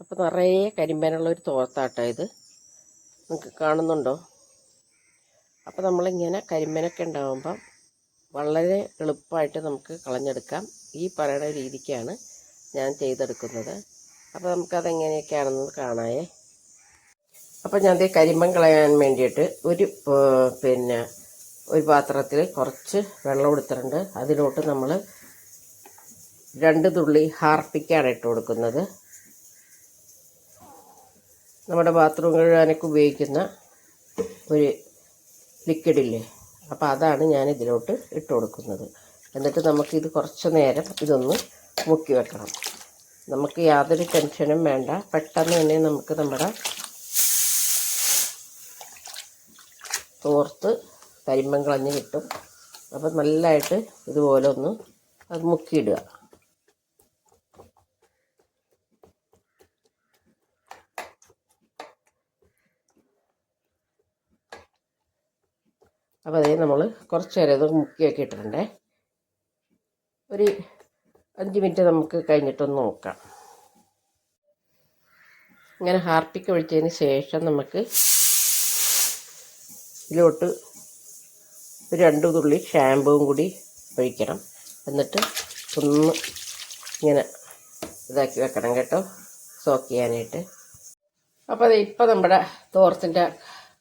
അപ്പോൾ നിറയെ കരിമ്പനുള്ള ഒരു തോർത്താട്ടോ ഇത്. നിങ്ങൾക്ക് കാണുന്നുണ്ടോ? അപ്പോൾ നമ്മളിങ്ങനെ കരിമ്പനൊക്കെ ഉണ്ടാകുമ്പം വളരെ എളുപ്പമായിട്ട് നമുക്ക് കളഞ്ഞെടുക്കാം. ഈ പറയുന്ന രീതിക്കാണ് ഞാൻ ചെയ്തെടുക്കുന്നത്. അപ്പോൾ നമുക്കതെങ്ങനെയൊക്കെയാണെന്ന് കാണായേ അപ്പോൾ ഞാൻ കരിമ്പൻ കളയാൻ വേണ്ടിയിട്ട് ഒരു പിന്നെ ഒരു പാത്രത്തിൽ കുറച്ച് വെള്ളം എടുത്തിട്ടുണ്ട് അതിലോട്ട് നമ്മൾ രണ്ട് തുള്ളി ഹാർപ്പിക്കാണ് ഇട്ട് കൊടുക്കുന്നത്. നമ്മുടെ ബാത്റൂം കഴുകാനൊക്കെ ഉപയോഗിക്കുന്ന ഒരു ലിക്വിഡില്ലേ അപ്പോൾ അതാണ് ഞാൻ ഇതിലോട്ട് ഇട്ട് കൊടുക്കുന്നത്. എന്നിട്ട് നമുക്കിത് കുറച്ച് നേരം ഇതൊന്ന് മുക്കി വെക്കണം. നമുക്ക് യാതൊരു ടെൻഷനും വേണ്ട. പെട്ടെന്ന് തന്നെ നമുക്ക് നമ്മുടെ തോർത്ത് കരിമ്പൻ കളഞ്ഞ് കിട്ടും. അപ്പം നല്ലതായിട്ട് ഇതുപോലെ ഒന്ന് അത് മുക്കിയിടുക. അപ്പോൾ അതേ നമ്മൾ കുറച്ച് നേരം ഇത് മുക്കിയൊക്കെ ഇട്ടിട്ടുണ്ടേ. ഒരു അഞ്ച് മിനിറ്റ് നമുക്ക് കഴിഞ്ഞിട്ടൊന്ന് നോക്കാം. ഇങ്ങനെ ഹാർപ്പിക്ക് ഒഴിച്ചതിന് ശേഷം നമുക്ക് ഇതിലോട്ട് ഒരു രണ്ട് തുള്ളി ഷാമ്പുവും കൂടി ഒഴിക്കണം. എന്നിട്ട് ഒന്ന് ഇങ്ങനെ ഇതാക്കി വെക്കണം കേട്ടോ സോക്ക് ചെയ്യാനായിട്ട്. അപ്പോൾ അത് ഇപ്പോൾ നമ്മുടെ തോർത്തിന്റെ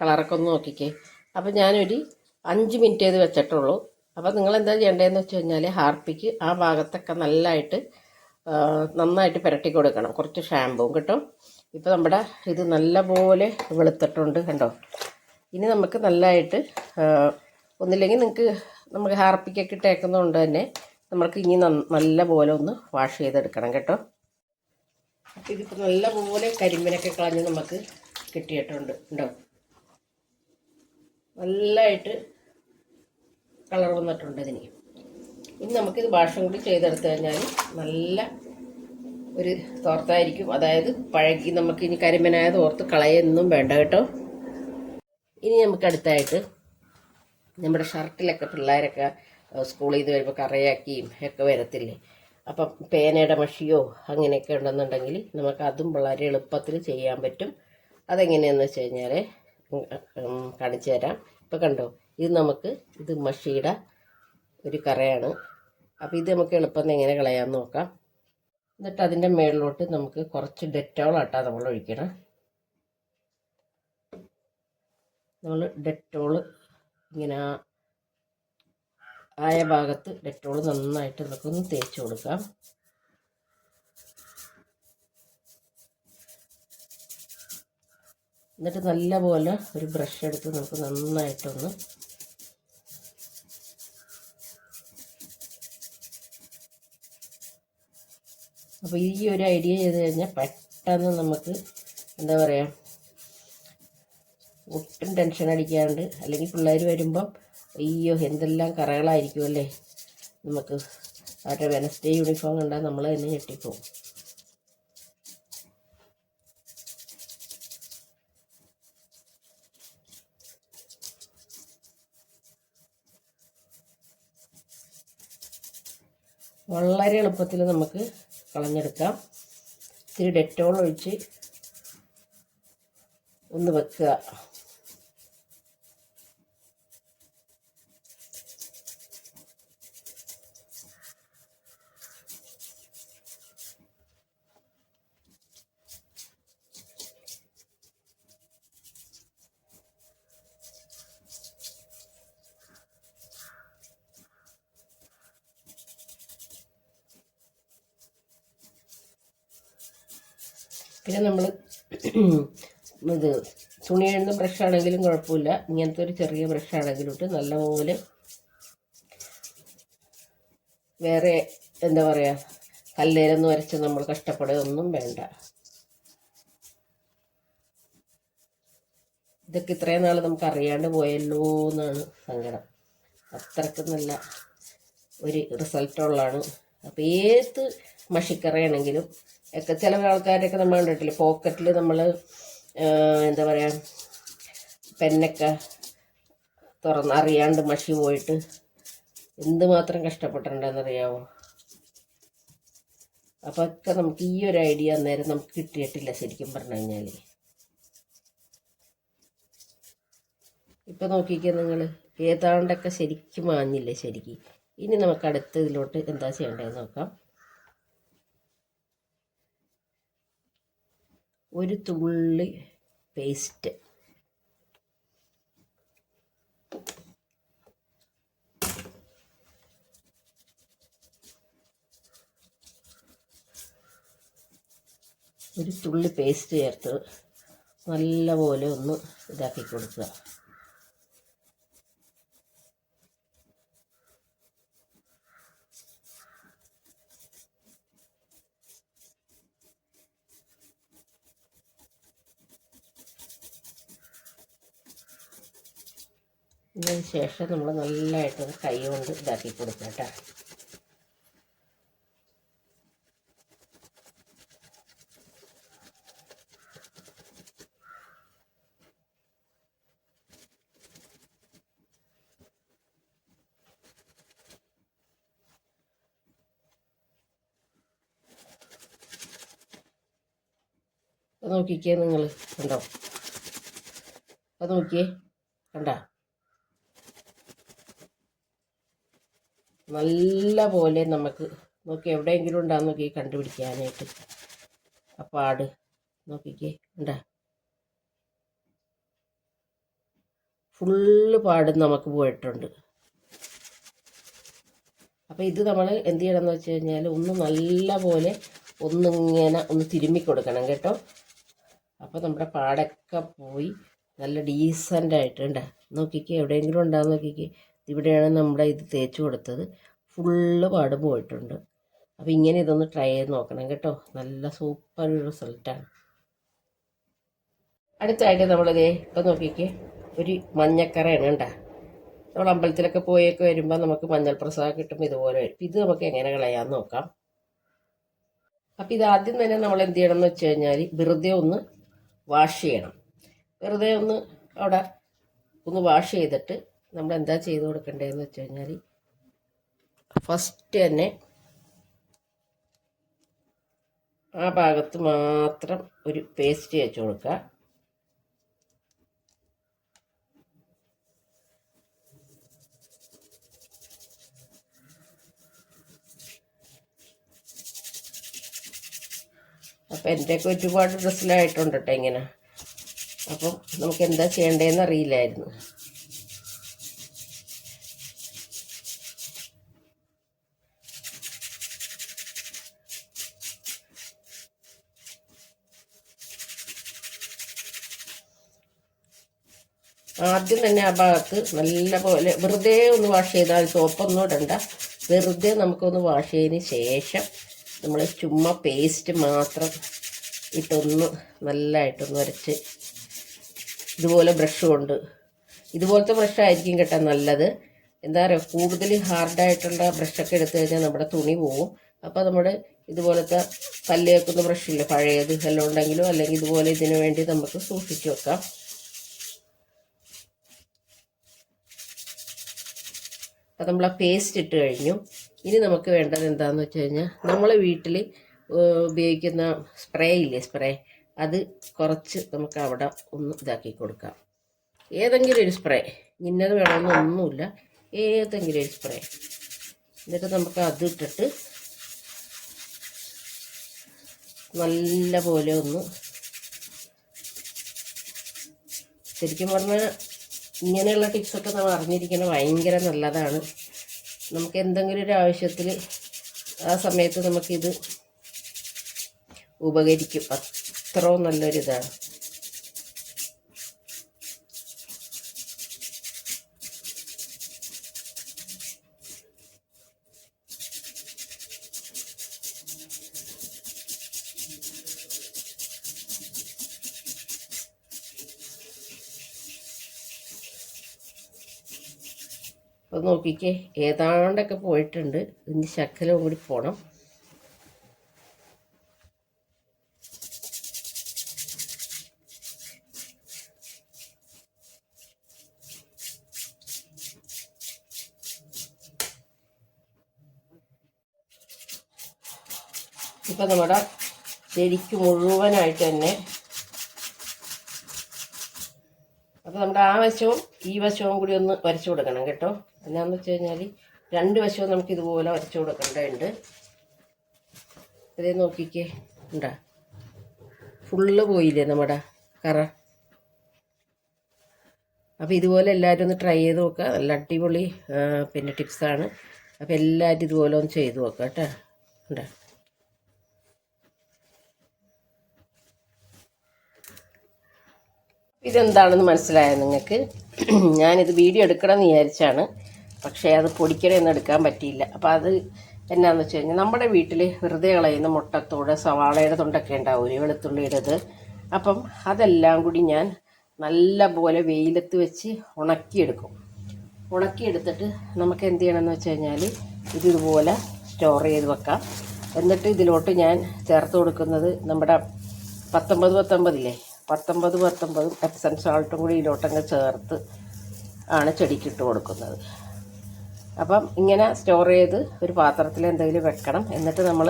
കളറൊക്കെ ഒന്ന് നോക്കിക്കേ. അപ്പോൾ ഞാനൊരു അഞ്ച് മിനിറ്റ് ചെയ്ത് വെച്ചിട്ടുള്ളൂ. അപ്പോൾ നിങ്ങൾ എന്താ ചെയ്യേണ്ടതെന്ന് വെച്ച് കഴിഞ്ഞാൽ ഹാർപ്പിക്ക് ആ ഭാഗത്തൊക്കെ നല്ലതായിട്ട് നന്നായിട്ട് പുരട്ടി കൊടുക്കണം. കുറച്ച് ഷാമ്പുവും കിട്ടും. ഇപ്പോൾ നമ്മുടെ ഇത് നല്ലപോലെ വെളുത്തിട്ടുണ്ട് കണ്ടോ? ഇനി നമുക്ക് നല്ലതായിട്ട് ഒന്നില്ലെങ്കിൽ നിങ്ങൾക്ക് നമുക്ക് ഹാർപ്പിക്കൊക്കെ ഇട്ടേക്കുന്നതുകൊണ്ട് തന്നെ നമുക്ക് ഇനി നല്ല പോലെ ഒന്ന് വാഷ് ചെയ്തെടുക്കണം കേട്ടോ. അപ്പോൾ ഇതിപ്പോൾ നല്ലപോലെ കരിമ്പിനൊക്കെ കളഞ്ഞ് നമുക്ക് കിട്ടിയിട്ടുണ്ട്. ഉണ്ടോ നല്ലതായിട്ട് കളർ വന്നിട്ടുണ്ട് ഇതിന്. ഇനി നമുക്കിത് ഭാഷം കൂടി ചെയ്തെടുത്തു കഴിഞ്ഞാൽ നല്ല ഒരു തോർത്തായിരിക്കും. അതായത് പഴകി നമുക്ക് ഇനി കരിമനായ തോർത്ത് കളയൊന്നും വേണ്ട കേട്ടോ. ഇനി നമുക്ക് അടുത്തായിട്ട് നമ്മുടെ ഷർട്ടിലൊക്കെ പിള്ളേരൊക്കെ സ്കൂളിൽ നിന്ന് വരുമ്പോൾ കറയാക്കിയും ഒക്കെ വരത്തില്ലേ? അപ്പം പേനയുടെ മഷിയോ അങ്ങനെയൊക്കെ ഉണ്ടെന്നുണ്ടെങ്കിൽ നമുക്ക് അതും വളരെ എളുപ്പത്തിൽ ചെയ്യാൻ പറ്റും. അതെങ്ങനെയാണെന്ന് വെച്ച് കഴിഞ്ഞാൽ കാണിച്ചു തരാം. ഇപ്പം കണ്ടോ ഇത് നമുക്ക് ഇത് മഷിയുടെ ഒരു കറയാണ്. അപ്പോൾ ഇത് നമുക്ക് എളുപ്പം എങ്ങനെ കളയാമെന്ന് നോക്കാം. എന്നിട്ട് അതിന്റെ മുകളിലോട്ട് നമുക്ക് കുറച്ച് ഡെറ്റോളാട്ടാ നമ്മൾ ഒഴിക്കണം. നമ്മൾ ഡെറ്റോൾ ഇങ്ങനെ ആയ ഭാഗത്ത് ഡെറ്റോൾ നന്നായിട്ട് നമുക്കൊന്ന് തേച്ച് കൊടുക്കാം. എന്നിട്ട് നല്ലപോലെ ഒരു ബ്രഷ് എടുത്ത് നമുക്ക് നന്നായിട്ടൊന്ന് അപ്പോൾ ഈ ഒരു ഐഡിയ ചെയ്ത് കഴിഞ്ഞാൽ പെട്ടെന്ന് നമുക്ക് എന്താ പറയുക ഒട്ടും ടെൻഷൻ അടിക്കാണ്ട് അല്ലെങ്കിൽ പിള്ളേർ വരുമ്പം അയ്യോ എന്തെല്ലാം കറകളായിരിക്കും അല്ലേ? നമുക്ക് അവരുടെ വെനസ്ഡേ യൂണിഫോം കണ്ടാൽ നമ്മൾ തന്നെ ഞെട്ടിപ്പോവും. വളരെ എളുപ്പത്തിൽ നമുക്ക് കളഞ്ഞെടുക്കാം. ഇത്തിരി ഡെറ്റോൾ ഒഴിച്ച് ഒന്ന് വെക്കുക. പിന്നെ നമ്മൾ ഇത് തുണി ബ്രഷ് ആണെങ്കിലും കുഴപ്പമില്ല. ഇങ്ങനത്തെ ഒരു ചെറിയ ബ്രഷ് ആണെങ്കിലും ഇട്ട് നല്ലപോലെ വേറെ എന്താ പറയുക കല്ലേരൊന്നും വരച്ച് നമ്മൾ കഷ്ടപ്പെടുകയൊന്നും വേണ്ട. ഇതൊക്കെ ഇത്രയും നാൾ നമുക്ക് അറിയാണ്ട് പോയല്ലോ എന്നാണ് സങ്കടം. അത്രയ്ക്ക് നല്ല ഒരു റിസൾട്ടുള്ളതാണ് അപ്പോൾ ഏത് മഷിക്കറയാണെങ്കിലും ഒക്കെ ചില ആൾക്കാരൊക്കെ നമ്മൾ കണ്ടിട്ടില്ലേ? പോക്കറ്റിൽ നമ്മൾ എന്താ പറയുക പെന്നൊക്കെ തുറന്ന് അറിയാണ്ട് മഷി പോയിട്ട് എന്തുമാത്രം കഷ്ടപ്പെട്ടിട്ടുണ്ടെന്നറിയാവോ അപ്പോൾ ഒക്കെ നമുക്ക് ഈ ഒരു ഐഡിയ അന്നേരം നമുക്ക് കിട്ടിയിട്ടില്ല ശരിക്കും പറഞ്ഞു കഴിഞ്ഞാൽ ഇപ്പം നോക്കിക്കേ നിങ്ങൾ ഏതാണ്ടൊക്കെ ശരിക്കും മാഞ്ഞില്ലേ ശരിക്കും? ഇനി നമുക്ക് അടുത്ത ഇതിലോട്ട് എന്താ ചെയ്യേണ്ടതെന്ന് നോക്കാം. ഒരു തുള്ളി പേസ്റ്റ് ഒരു തുള്ളി പേസ്റ്റ് ചേർത്ത് നല്ലപോലെ ഒന്ന് ഇതാക്കി കൊടുക്കുക. ഇതിന് ശേഷം നമ്മൾ നല്ലതായിട്ട് കൈ കൊണ്ട് ഇതാക്കി കൊടുക്കാം കേട്ടോ. നോക്കിക്കേ നിങ്ങൾ കണ്ടോ? അത് നോക്കിയേ. കണ്ട? നല്ല പോലെ നമുക്ക് നോക്കി എവിടെയെങ്കിലും ഉണ്ടാന്ന് നോക്കി കണ്ടുപിടിക്കാനായിട്ട്. ആ പാട് നോക്കിക്കേ ഉണ്ടാ? ഫുള്ള് പാട് നമുക്ക് പോയിട്ടുണ്ട്. അപ്പോൾ ഇത് നമ്മൾ എന്ത് ചെയ്യണം എന്ന് വെച്ച് കഴിഞ്ഞാൽ ഒന്ന് നല്ല പോലെ ഒന്നിങ്ങനെ ഒന്ന് തിരുമ്മി കൊടുക്കണം കേട്ടോ. അപ്പോൾ നമ്മുടെ പാടൊക്കെ പോയി നല്ല ഡീസന്റ് ആയിട്ട് ഉണ്ടാ? നോക്കിക്കേ എവിടെയെങ്കിലും ഉണ്ടാകുന്ന നോക്കിക്കേ. ഇവിടെയാണ് നമ്മുടെ ഇത് തേച്ച് കൊടുത്തത്. ഫുള്ള് പാട് പോയിട്ടുണ്ട്. അപ്പോൾ ഇങ്ങനെ ഇതൊന്ന് ട്രൈ ചെയ്ത് നോക്കണം കേട്ടോ. നല്ല സൂപ്പർ റിസൾട്ടാണ് അടുത്തായിട്ട് നമ്മളിതേ ഇപ്പം നോക്കിക്കേ. ഒരു മഞ്ഞക്കറയാണ് കണ്ട. നമ്മൾ അമ്പലത്തിലൊക്കെ പോയൊക്കെ വരുമ്പോൾ നമുക്ക് മഞ്ഞൾ പ്രസാദം കിട്ടുമ്പോൾ ഇതുപോലെ വരും. ഇത് നമുക്ക് എങ്ങനെ കളയാമെന്ന് നോക്കാം. അപ്പം ഇത് ആദ്യം തന്നെ നമ്മൾ എന്ത് ചെയ്യണം എന്ന് വെച്ച് കഴിഞ്ഞാൽ വെറുതെ ഒന്ന് വാഷ് ചെയ്യണം. വെറുതെ ഒന്ന് അവിടെ ഒന്ന് വാഷ് ചെയ്തിട്ട് നമ്മൾ എന്താ ചെയ്ത് കൊടുക്കേണ്ടതെന്ന് വെച്ച് കഴിഞ്ഞാൽ ഫസ്റ്റ് തന്നെ ആ ഭാഗത്ത് മാത്രം ഒരു പേസ്റ്റ് വെച്ച് കൊടുക്കുക. അപ്പം എന്റെയൊക്കെ ഒരുപാട് ഡ്രസ്സിലായിട്ടുണ്ട് കേട്ടോ ഇങ്ങനെ. അപ്പം നമുക്ക് എന്താ ചെയ്യേണ്ടതെന്ന് അറിയില്ലായിരുന്നു. ആദ്യം തന്നെ ആ ഭാഗത്ത് നല്ല പോലെ വെറുതെ ഒന്ന് വാഷ് ചെയ്താൽ സോപ്പൊന്നും ഇടണ്ട. വെറുതെ നമുക്കൊന്ന് വാഷ് ചെയ്തതിന് ശേഷം നമ്മൾ ചുമ്മാ പേസ്റ്റ് മാത്രം ഇട്ടൊന്ന് നല്ലതായിട്ടൊന്ന് വരച്ച് ഇതുപോലെ ബ്രഷ് കൊണ്ട്. ഇതുപോലത്തെ ബ്രഷായിരിക്കും കേട്ടോ നല്ലത്. എന്താ പറയുക കൂടുതൽ ഹാർഡായിട്ടുള്ള ബ്രഷൊക്കെ എടുത്തു കഴിഞ്ഞാൽ നമ്മുടെ തുണി പോവും. അപ്പോൾ നമ്മൾ ഇതുപോലത്തെ പല്ല് വെക്കുന്ന ഇല്ല പഴയത് എല്ലാം ഉണ്ടെങ്കിലും അല്ലെങ്കിൽ ഇതുപോലെ ഇതിനു വേണ്ടി നമുക്ക് സൂക്ഷിച്ചു വെക്കാം. അത് നമ്മൾ ആ പേസ്റ്റ് ഇട്ട് കഴിഞ്ഞു. ഇനി നമുക്ക് വേണ്ടത് എന്താണെന്ന് വെച്ച് കഴിഞ്ഞാൽ നമ്മൾ വീട്ടിൽ ഉപയോഗിക്കുന്ന സ്പ്രേ ഇല്ലേ സ്പ്രേ അത് കുറച്ച് നമുക്ക് അവിടെ ഒന്ന് ഇതാക്കി കൊടുക്കാം. ഏതെങ്കിലും ഒരു സ്പ്രേ ഇന്നത് വേണമെന്നൊന്നുമില്ല ഏതെങ്കിലും ഒരു സ്പ്രേ എന്നിട്ട് നമുക്ക് അത് ഇട്ടിട്ട് നല്ല പോലെ ഒന്ന് ശരിക്കും പറഞ്ഞാൽ ഇങ്ങനെയുള്ള ടിപ്സൊക്കെ നമ്മൾ അറിഞ്ഞിരിക്കണം ഭയങ്കര നല്ലതാണ്. നമുക്ക് എന്തെങ്കിലും ഒരു ആവശ്യത്തിൽ ആ സമയത്ത് നമുക്കിത് ഉപകരിക്കും. അത്രയും നല്ലൊരിതാണ്. അത് നോക്കിക്കേ ഏതാണ്ടൊക്കെ പോയിട്ടുണ്ട്. ഇനി ശക്കലവും കൂടി പോകണം ഇപ്പം നമ്മുടെ ചെരിക്ക് മുഴുവനായിട്ട് തന്നെ അപ്പോൾ നമ്മുടെ ആ വശവും ഈ വശവും കൂടി ഒന്ന് വരച്ചു കൊടുക്കണം കേട്ടോ. എന്നാന്ന് വെച്ച് കഴിഞ്ഞാൽ രണ്ട് വശവും നമുക്ക് ഇതുപോലെ വരച്ചു കൊടുക്കേണ്ടതുണ്ട്. ഇതേ നോക്കിക്കേ. ഉണ്ടാ? ഫുള്ള് പോയില്ലേ നമ്മുടെ കറ? അപ്പോൾ ഇതുപോലെ എല്ലാവരും ഒന്ന് ട്രൈ ചെയ്ത് നോക്കുക നല്ല അടിപൊളി പിന്നെ ടിപ്സാണ് അപ്പോൾ എല്ലാവരും ഇതുപോലെ ഒന്ന് ചെയ്ത് നോക്കുക കേട്ടോ. ഉണ്ട? ഇതെന്താണെന്ന് മനസ്സിലായ നിങ്ങൾക്ക്? ഞാനിത് വീഡിയോ എടുക്കണമെന്ന് വിചാരിച്ചാണ്. പക്ഷേ അത് പൊടിക്കണമെന്ന് എടുക്കാൻ പറ്റിയില്ല. അപ്പോൾ അത് എന്നാന്ന് വെച്ച് കഴിഞ്ഞാൽ നമ്മുടെ വീട്ടിൽ വെറുതെ കളയുന്ന മുട്ടത്തോട് സവാളയുടെ തൊണ്ടൊക്കെ ഉണ്ടാവും ഒരു വെളുത്തുള്ളിയുടേത് അപ്പം അതെല്ലാം കൂടി ഞാൻ നല്ല പോലെ വെയിലത്ത് വെച്ച് ഉണക്കിയെടുക്കും. ഉണക്കിയെടുത്തിട്ട് നമുക്ക് എന്ത് ചെയ്യണമെന്ന് വെച്ച് കഴിഞ്ഞാൽ ഇത് ഇതുപോലെ സ്റ്റോർ ചെയ്ത് വെക്കാം. എന്നിട്ട് ഇതിലോട്ട് ഞാൻ ചേർത്ത് കൊടുക്കുന്നത് നമ്മുടെ പത്തൊമ്പത് പത്തൊമ്പതില്ലേ പത്തൊമ്പത് പത്തൊമ്പതും എപ്സം സാൾട്ടും കൂടി ഇതിലോട്ടങ്ങ് ചേർത്ത് ആണ് ചെടിക്കിട്ട് കൊടുക്കുന്നത്. അപ്പം ഇങ്ങനെ സ്റ്റോർ ചെയ്ത് ഒരു പാത്രത്തിൽ എന്തെങ്കിലും വെക്കണം. എന്നിട്ട് നമ്മൾ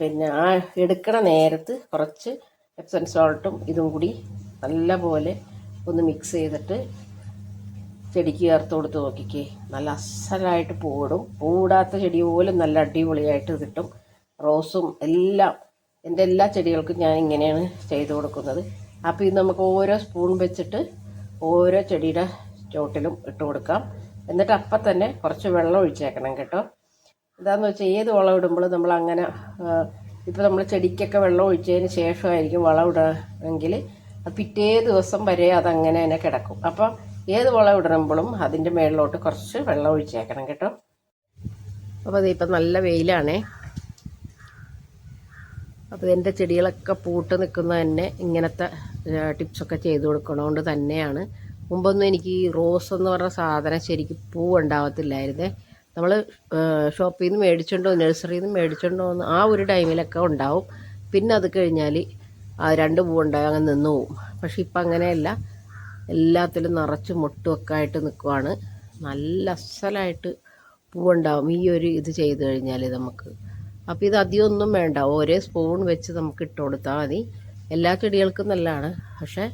പിന്നെ ആ എടുക്കണ നേരത്ത് കുറച്ച് എപ്സം സോൾട്ടും ഇതും കൂടി നല്ലപോലെ ഒന്ന് മിക്സ് ചെയ്തിട്ട് ചെടിക്ക് ചേർത്ത് കൊടുത്ത് നോക്കിക്കേ. നല്ല അസലായിട്ട് പൂവിടും. പൂവിടാത്ത ചെടി പോലും നല്ല അടിപൊളിയായിട്ട് കിട്ടും. റോസും എല്ലാം എന്റെ എല്ലാ ചെടികൾക്കും ഞാൻ ഇങ്ങനെയാണ് ചെയ്ത് കൊടുക്കുന്നത്. അപ്പോൾ ഇത് നമുക്ക് ഓരോ സ്പൂൺ വെച്ചിട്ട് ഓരോ ചെടിയുടെ ചോട്ടിലും ഇട്ട് കൊടുക്കാം. എന്നിട്ട് അപ്പം തന്നെ കുറച്ച് വെള്ളം ഒഴിച്ചേക്കണം കേട്ടോ. എന്താണെന്ന് വെച്ചാൽ ഏത് വളം ഇടുമ്പോഴും നമ്മൾ അങ്ങനെ ഇപ്പോൾ നമ്മൾ ചെടിക്കൊക്കെ വെള്ളം ഒഴിച്ചതിന് ശേഷമായിരിക്കും വളം ഇടുകയെങ്കിൽ അത് പിറ്റേ ദിവസം വരെ അതങ്ങനെ തന്നെ കിടക്കും. അപ്പം ഏത് വളം ഇടുമ്പോഴും അതിന്റെ മേളിലോട്ട് കുറച്ച് വെള്ളം ഒഴിച്ചേക്കണം കേട്ടോ. അപ്പോൾ ഇപ്പം നല്ല വെയിലാണേ. അപ്പോൾ എന്റെ ചെടികളൊക്കെ പൂട്ട് നിൽക്കുന്നത് തന്നെ ഇങ്ങനത്തെ ടിപ്സൊക്കെ ചെയ്ത് കൊടുക്കണോണ്ട് തന്നെയാണ്. മുമ്പൊന്നും എനിക്ക് ഈ റോസ് എന്ന് പറഞ്ഞ സാധനം ശരിക്കും പൂ ഉണ്ടാവത്തില്ലായിരുന്നേ. നമ്മൾ ഷോപ്പിൽ നിന്ന് മേടിച്ചുകൊണ്ടോ നഴ്സറിയിൽ നിന്ന് മേടിച്ചുകൊണ്ടോ എന്ന് ആ ഒരു ടൈമിലൊക്കെ ഉണ്ടാവും. പിന്നെ അത് കഴിഞ്ഞാൽ രണ്ട് പൂ ഉണ്ടായി അങ്ങ് നിന്ന് പോവും. പക്ഷെ ഇപ്പം അങ്ങനെയല്ല. എല്ലാത്തിലും നിറച്ച് മുട്ടുമൊക്കെ ആയിട്ട് നിൽക്കുവാണ് നല്ല അസലായിട്ട് പൂവുണ്ടാവും. ഈ ഒരു ഇത് ചെയ്ത് കഴിഞ്ഞാൽ നമുക്ക്. അപ്പോൾ ഇത് അധികം ഒന്നും വേണ്ട. ഒരേ സ്പൂൺ വെച്ച് നമുക്ക് ഇട്ട് കൊടുത്താൽ മതി. എല്ലാ ചെടികൾക്കും നല്ലതാണ്. പക്ഷേ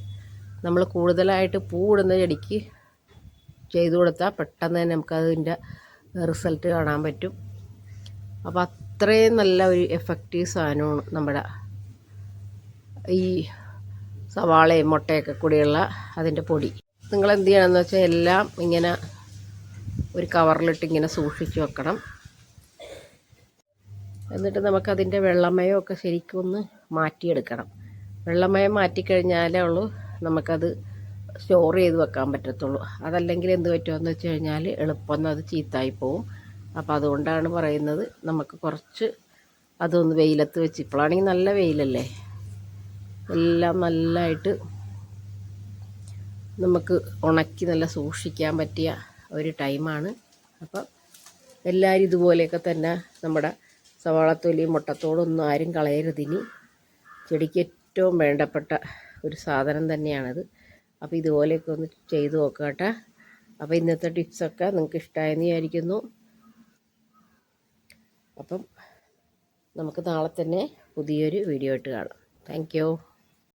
നമ്മൾ കൂടുതലായിട്ട് പൂവിടുന്ന ചെടിക്ക് ചെയ്തു കൊടുത്താൽ പെട്ടെന്ന് തന്നെ നമുക്കതിന്റെ റിസൾട്ട് കാണാൻ പറ്റും. അപ്പോൾ അത്രയും നല്ല ഒരു എഫക്റ്റീവ് സാധനമാണ് നമ്മുടെ ഈ സവാളയും മുട്ടയൊക്കെ കൂടിയുള്ള അതിന്റെ പൊടി. നിങ്ങൾ എന്ത് ചെയ്യണമെന്ന് വെച്ചാൽ എല്ലാം ഇങ്ങനെ ഒരു കവറിലിട്ട് ഇങ്ങനെ സൂക്ഷിച്ച് വെക്കണം. എന്നിട്ട് നമുക്കതിന്റെ വെള്ളമയമൊക്കെ ശരിക്കും ഒന്ന് മാറ്റിയെടുക്കണം. വെള്ളമയം മാറ്റിക്കഴിഞ്ഞാലേ ഉള്ളൂ നമുക്കത് സ്റ്റോർ ചെയ്ത് വെക്കാൻ പറ്റത്തുള്ളൂ. അതല്ലെങ്കിൽ എന്ത് പറ്റുമെന്ന് വെച്ച് കഴിഞ്ഞാൽ എളുപ്പം അത് ചീത്തായി പോവും. അപ്പോൾ അതുകൊണ്ടാണ് പറയുന്നത് നമുക്ക് കുറച്ച് അതൊന്ന് വെയിലത്ത് വെച്ച്. ഇപ്പോഴാണെങ്കിൽ നല്ല വെയിലല്ലേ? എല്ലാം നല്ലതായിട്ട് നമുക്ക് ഉണക്കി നല്ല സൂക്ഷിക്കാൻ പറ്റിയ ഒരു ടൈമാണ്. അപ്പം എല്ലാവരും ഇതുപോലെയൊക്കെ തന്നെ നമ്മുടെ സവാളത്തൊലിയും മുട്ടത്തോടൊന്നും ആരും കളയരുതിനി ചെടിക്ക് ഏറ്റവും വേണ്ടപ്പെട്ട ഒരു സാധനം തന്നെയാണത്. അപ്പോൾ ഇതുപോലെയൊക്കെ ഒന്ന് ചെയ്ത് നോക്കുക കേട്ടോ അപ്പോൾ ഇന്നത്തെ ടിപ്സൊക്കെ നിങ്ങൾക്ക് ഇഷ്ടമായെന്ന് വിചാരിക്കുന്നു. അപ്പം നമുക്ക് നാളെ തന്നെ പുതിയൊരു വീഡിയോ ആയിട്ട് കാണാം. താങ്ക്